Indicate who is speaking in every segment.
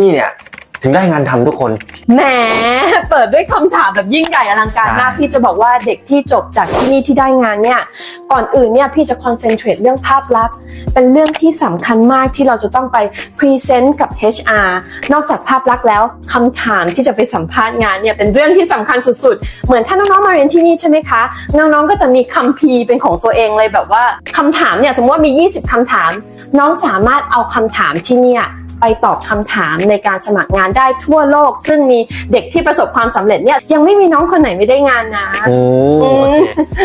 Speaker 1: นี่เนี่ยถึงได้งานทำทุกคน
Speaker 2: แหม เปิดด้วยคำถามแบบยิ่งใหญ่อลังการมาก
Speaker 1: ใช่
Speaker 2: พี่จะบอกว่าเด็กที่จบจากที่นี่ที่ได้งานเนี่ย ก่อนอื่นเนี่ยพี่จะคอนเซนเทรตเรื่องภาพลักษณ์ เป็นเรื่องที่สำคัญมากที่เราจะต้องไปพรีเซนต์กับ HR นอกจากภาพลักษณ์แล้วคำถามที่จะไปสัมภาษณ์งานเนี่ยเป็นเรื่องที่สำคัญสุดๆ เหมือนถ้าน้องๆมาเรียนที่นี่ใช่ไหมคะ น้องๆก็จะมีคัมภีร์เป็นของตัวเองเลยแบบว่าคำถามเนี่ยสมมติว่ามี 20คำถาม น้องสามารถเอาคำถามที่เนี่ย ไปตอบคำถามในการสมัครงานได้ทั่วโลก ซึ่งมีเด็กที่ประสบความสำเร็จเนี่ยยังไม่มีน้องคนไหนไม่ได้งานนะ
Speaker 1: อืม
Speaker 2: อืม
Speaker 1: โอเค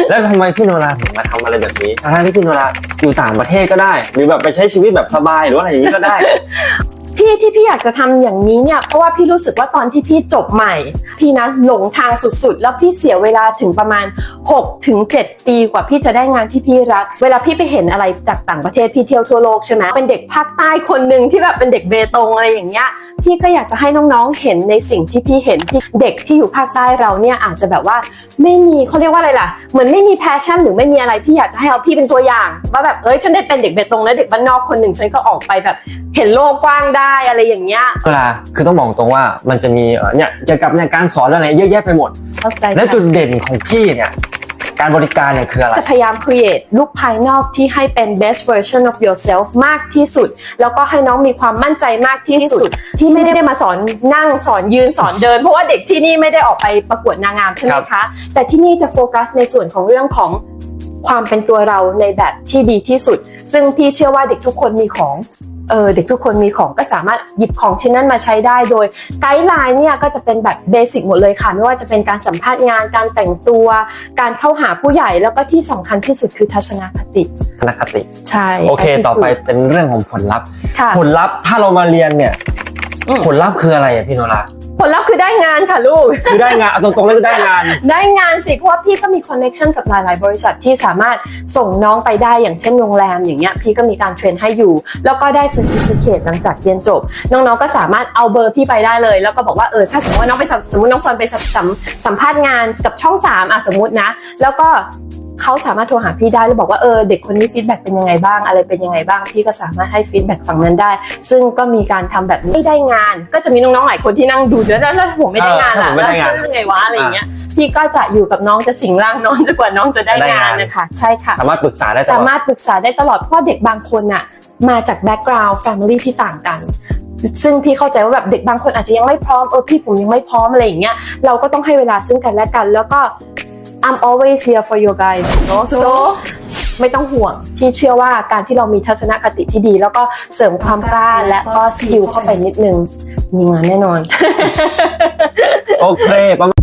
Speaker 1: แล้วทำไมพี่โนราถึงมาทำอะไรแบบนี้ทั้งๆที่พี่โนราอยู่ต่างประเทศก็ได้ หรือแบบไปใช้ชีวิตแบบสบายหรือว่าอะไรอย่างนี้ก็ได้
Speaker 2: ที่ที่พี่อยากจะทำอย่างนี้เนี่ยเพราะว่าพี่รู้สึกว่าตอนที่พี่จบใหม่ พี่นะหลงทางสุดๆ แล้วพี่เสียเวลาถึงประมาณ6ถึง7ปีกว่าพี่จะได้งานที่พี่รัก เวลาพี่ไปเห็นอะไรจากต่างประเทศพี่เที่ยวทั่วโลกใช่ไหมเป็นเด็กภาคใต้คนหนึ่งที่แบบเป็นเด็กเบตงอะไรอย่างเงี้ยพี่ก็อยากจะให้น้องๆเห็นในสิ่งที่พี่เห็นที่เด็กที่อยู่ภาคใต้เราเนี่ยอาจจะแบบว่าไม่มีเขาเรียกว่าอะไรล่ะเหมือนไม่มีแพชชั่นหรือไม่มีอะไรพี่อยากจะให้เอาพี่เป็นตัวอย่างว่าแบบเอ้ยฉันได้เป็นเด็กเบตงและเด็กบ้านนอกคนหนึ่งฉันก็ออกไปแบบเห็นโลกกว้างได้อะไรอย่างเงี้ย
Speaker 1: เวลาคือต้องบอกตรงว่ามันจะมีเอ่อเนี่ยเกี่ยวกับเนี่ยการสอนเรื่องอะไรเยอะแยะไปหมด
Speaker 2: เข้าใจ
Speaker 1: และ
Speaker 2: ค่ะ
Speaker 1: จุดเด่นของพี่เนี่ยการบริการเนี่ยคืออะไร
Speaker 2: จะพยายาม create ลูกภายนอกที่ให้เป็น best version of yourself มากที่สุด แล้วก็ให้น้องมีความมั่นใจมากที่สุด ที่ไม่ได้มาสอนนั่งสอนยืนสอนเดิน เพราะว่าเด็กที่นี่ไม่ได้ออกไปประกวดนางงามใช่ไหม
Speaker 1: ครั
Speaker 2: คะ
Speaker 1: บ
Speaker 2: แต่ที่นี่จะโฟกัสในส่วนของเรื่องของความเป็นตัวเราในแบบที่ดีที่สุด ซึ่งพี่เชื่อว่าเด็กทุกคนมีของเออเด็กทุกคนมีของก็สามารถหยิบของชิ้นนั้นมาใช้ได้โดยไกด์ไลน์เนี่ยก็จะเป็นแบบเบสิกหมดเลยค่ะ ไม่ว่าจะเป็นการสัมภาษณ์งานการแต่งตัว การเข้าหาผู้ใหญ่แล้วก็ที่สำคัญที่สุดคือทัศนคติ
Speaker 1: ทนคติ
Speaker 2: ใช่
Speaker 1: โอเค
Speaker 2: attitude
Speaker 1: ต่อไปเป็นเรื่องของผลลัพธ์
Speaker 2: ค่ะ
Speaker 1: ผลลัพธ์ถ้าเรามาเรียนเนี่ย
Speaker 2: อืม
Speaker 1: ผลลัพธ์คืออะไรอะพี่โนรา
Speaker 2: ผลลัพธ์คือได้งานค่ะลูก
Speaker 1: คือได้งานเอาตรงๆแล้วคือได้งาน
Speaker 2: ได้งานสิเพราะว่าพี่ก็มีคอนเน็ชันกับหลายๆ บริษัทที่สามารถส่งน้องไปได้อย่างเช่นโรงแรมอย่างเงี้ยพี่ก็มีการเทรนให้อยู่ แล้วก็ได้ c e r t i f i c a t e หลังจากเรียนจบ น้องๆก็สามารถเอาเบอร์พี่ไปได้เลย แล้วก็บอกว่าเออถ้าสมมติว่าน้องไปสัมสมมติน้องซอนไปสัมสัมสัมภาษณ์งานกับช่องสามอะสมมตินะ แล้วก็ เขาสามารถโทรหาพี่ได้แล้วบอกว่าเออเด็กคนนี้ฟีดแบ็กเป็นยังไงบ้างอะไรเป็นยังไงบ้างพี่ก็สามารถให้ฟีดแบ็กฝั่งนั้นได้ ซึ่งก็มีการทำแบบนี้ไม่ได้งาน ก็จะมีน้องๆหลายคนที่นั่งดูแล้วแล้วแล้วผมไม่ได้งาน
Speaker 1: เออ
Speaker 2: ล่ะ
Speaker 1: ผมไม่ได้งาน
Speaker 2: แล้วยังไงวะอะไรอย่างเงี้ยพี่ก็จะอยู่กับน้องจะสิงร่างน้องจนกว่าน้องจะได้
Speaker 1: ได้
Speaker 2: งางา
Speaker 1: นน
Speaker 2: นะคะใช่ค่ะ
Speaker 1: สามารถปรึกษาได้ตล
Speaker 2: สา
Speaker 1: อด
Speaker 2: มารถปรึกษาได้ตลอดเพราะว่าเด็กบางคนน่ะมาจากแบ็กกราวด์แฟมิลี่ที่ต่างกันซึ่งพี่เข้าใจว่าแบบเด็กบางคนอาจจะยังไม่พร้อมเออพี่ผมยังไม่พร้อมอะไรอย่างเงี้ยเราก็ต้องให้เวลาซึ่งกันและกัน แล้วก็ I'm always here for you guys เนอะ so ไม่ต้องห่วง พี่เชื่อว่าการที่เรามีทัศนคติที่ดี แล้วก็เสริมความกล้าและก็สกิลเข้าไปนิดนึง มีงานแน่นอน
Speaker 1: โอเคประมาณ